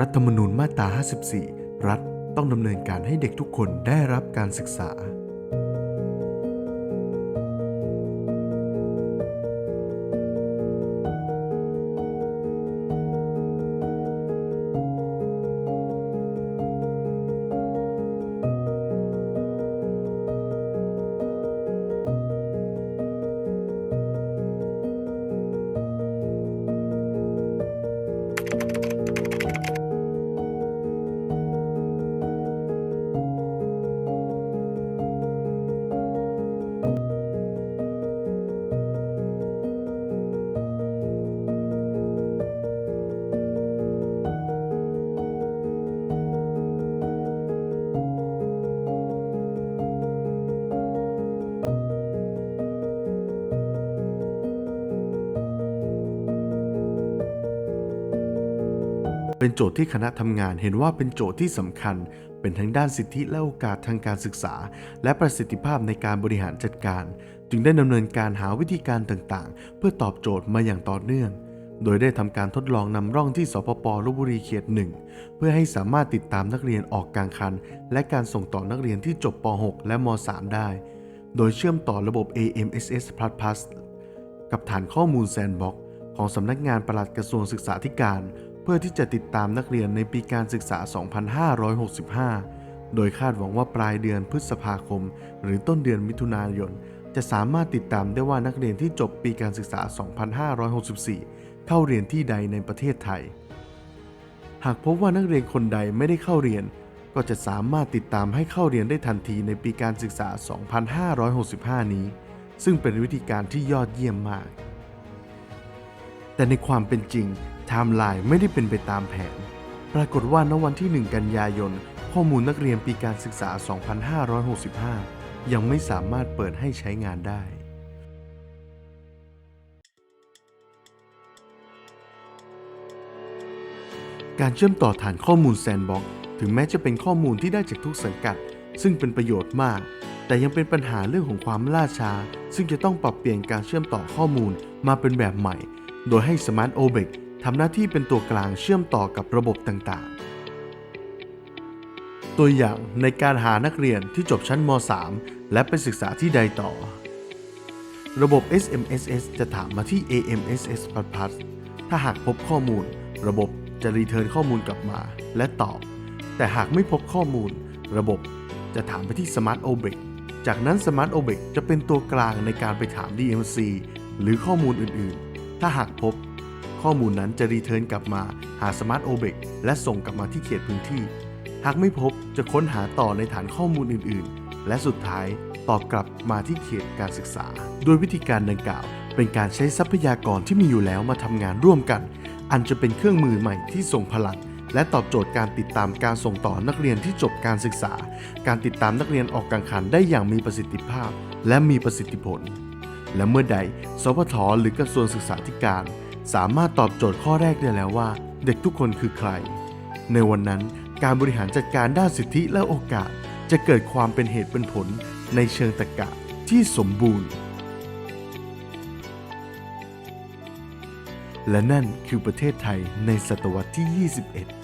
รัฐธรรมนูญมาตรา 54 รัฐต้องดำเนินการให้เด็กทุกคนได้รับการศึกษา เป็นโจทย์ที่คณะทำงานเห็นว่าเป็นโจทย์ที่สำคัญ เป็นทั้งด้านสิทธิและโอกาสทางการศึกษา และประสิทธิภาพในการบริหารจัดการ จึงได้ดำเนินการหาวิธีการต่างๆ เพื่อตอบโจทย์มาอย่างต่อเนื่อง โดยได้ทำการทดลองนำร่องที่สปปลบบุรีเขตหนึ่งเพื่อให้สามารถติดตามนักเรียนออกกลางคัน และการส่งต่อนักเรียนที่จบป .6 และม .3 ได้ โดยเชื่อมต่อระบบ AMSS Plus Plus กับฐานข้อมูลแซนบ็อกของสำนักงานปลัดกระทรวงศึกษาธิการ เพื่อที่จะติดตามนักเรียนในปีการศึกษา 2565 โดยคาดหวังว่าปลายเดือนพฤษภาคม หรือต้นเดือนมิถุนายน จะสามารถติดตามได้ว่านักเรียนที่จบปีการศึกษา 2564 เข้าเรียนที่ใดในประเทศไทย หากพบว่านักเรียนคนใดไม่ได้เข้าเรียน ก็จะสามารถติดตามให้เข้าเรียนได้ทันทีในปีการศึกษา 2565 นี้ ซึ่งเป็นวิธีการที่ยอดเยี่ยมมาก แต่ในความเป็นจริง ไทม์ไลน์ไม่ได้เป็นไปตามแผน ปรากฏว่าณวันที่ 1 กันยายน ข้อมูลนักเรียนปีการศึกษา 2565 ยังไม่สามารถเปิดให้ใช้งานได้ การเชื่อมต่อฐานข้อมูลแซนบ็อกถึงแม้จะเป็นข้อมูลที่ได้จากทุกสังกัด ซึ่งเป็นประโยชน์มาก แต่ยังเป็นปัญหาเรื่องของความล่าช้า ซึ่งจะต้องปรับเปลี่ยนการเชื่อมต่อข้อมูลมาเป็นแบบใหม่ โดยให้ Smart o b e c ทำหน้าที่เป็นตัวกลางเชื่อมต่อกับระบบต่างๆ ตัวอย่างในการหานักเรียนที่จบชั้นม .3 และไปศึกษาที่ใดต่อ ระบบ SMSS จะถามมาที่ AMSS Plus ถ้าหากพบข้อมูล ระบบจะรีเทิร์นข้อมูลกลับมา และตอบ แต่หากไม่พบข้อมูล ระบบจะถามไปที่ Smart o b e c จากนั้น Smart o b e c จะเป็นตัวกลางในการไปถาม DMC หรือข้อมูลอื่นๆ ถ้าหากพบ ข้อมูลนั้นจะรีเทิร์นกลับมาหา Smart o b e c และส่งกลับมาที่เขตพื้นที่ หากไม่พบจะค้นหาต่อในฐานข้อมูลอื่น ๆ และสุดท้ายตอบกลับมาที่เขตการศึกษา โดยวิธีการดังกล่าว เป็นการใช้ทรัพยากรที่มีอยู่แล้วมาทำงานร่วมกัน อันจะเป็นเครื่องมือใหม่ที่ส่งพลังและตอบโจทย์การติดตามการส่งต่อนักเรียนที่จบการศึกษา การติดตามนักเรียนออกกลางคันได้อย่างมีประสิทธิภาพ และมีประสิทธิผล และเมื่อใด สพทหรือกระทรวงศึกษาธิการ สามารถตอบโจทย์ข้อแรกได้แล้วว่า เด็กทุกคนคือใคร ในวันนั้นการบริหารจัดการด้านสิทธิและโอกาส จะเกิดความเป็นเหตุเป็นผลในเชิงตรรกะที่สมบูรณ์ และนั่นคือประเทศไทยในศตวรรษที่ 21